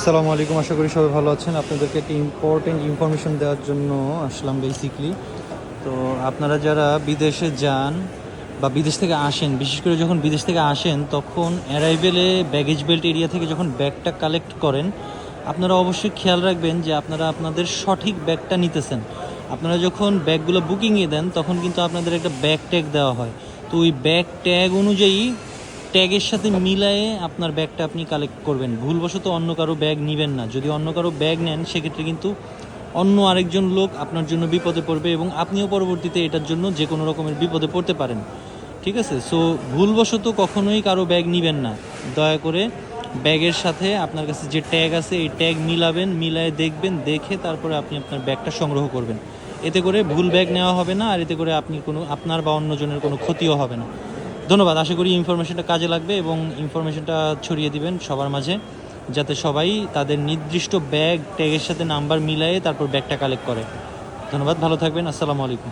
আসসালামু আলাইকুম, আশা করি সবাই ভালো আছেন। আপনাদেরকে একটি ইম্পর্টেন্ট ইনফরমেশন দেওয়ার জন্য আসলাম বেসিকলি তো আপনারা যারা বিদেশে যান বা বিদেশ থেকে আসেন, বিশেষ করে যখন বিদেশ থেকে আসেন, তখন অ্যারাইভেলে ব্যাগেজ বেল্ট এরিয়া থেকে যখন ব্যাগটা কালেক্ট করেন, আপনারা অবশ্যই খেয়াল রাখবেন যে আপনারা আপনাদের সঠিক ব্যাগটা নিতেছেন। আপনারা যখন ব্যাগগুলো বুকিংয়ে দেন, তখন কিন্তু আপনাদের একটা ব্যাগ ট্যাগ দেওয়া হয়। তো ওই ব্যাগ ট্যাগ অনুযায়ী ট্যাগের সাথে মিলায়ে আপনার ব্যাগটা আপনি কালেক্ট করবেন। ভুলবশত অন্য কারও ব্যাগ নেবেন না। যদি অন্য কারও ব্যাগ নেন, সেক্ষেত্রে কিন্তু অন্য আরেকজন লোক আপনার জন্য বিপদে পড়বে এবং আপনিও পরবর্তীতে এটার জন্য যে কোনো রকমের বিপদে পড়তে পারেন। ঠিক আছে? সো ভুলবশত কখনোই কারও ব্যাগ নেবেন না। দয়া করে ব্যাগের সাথে আপনার কাছে যে ট্যাগ আছে, এই ট্যাগ মিলাবেন, মিলায়ে দেখবেন, দেখে তারপরে আপনি আপনার ব্যাগটা সংগ্রহ করবেন। এতে করে ভুল ব্যাগ নেওয়া হবে না, আর এতে করে আপনি কোনো, আপনার বা অন্যজনের কোনো ক্ষতিও হবে না। ধন্যবাদ। আশা করি ইনফরমেশনটা কাজে লাগবে এবং ইনফরমেশনটা ছড়িয়ে দিবেন সবার মাঝে, যাতে সবাই তাদের নির্দিষ্ট ব্যাগ ট্যাগের সাথে নাম্বার মিলায়ে তারপর ব্যাগটা কালেক্ট করে। ধন্যবাদ, ভালো থাকবেন, আসসালামু আলাইকুম।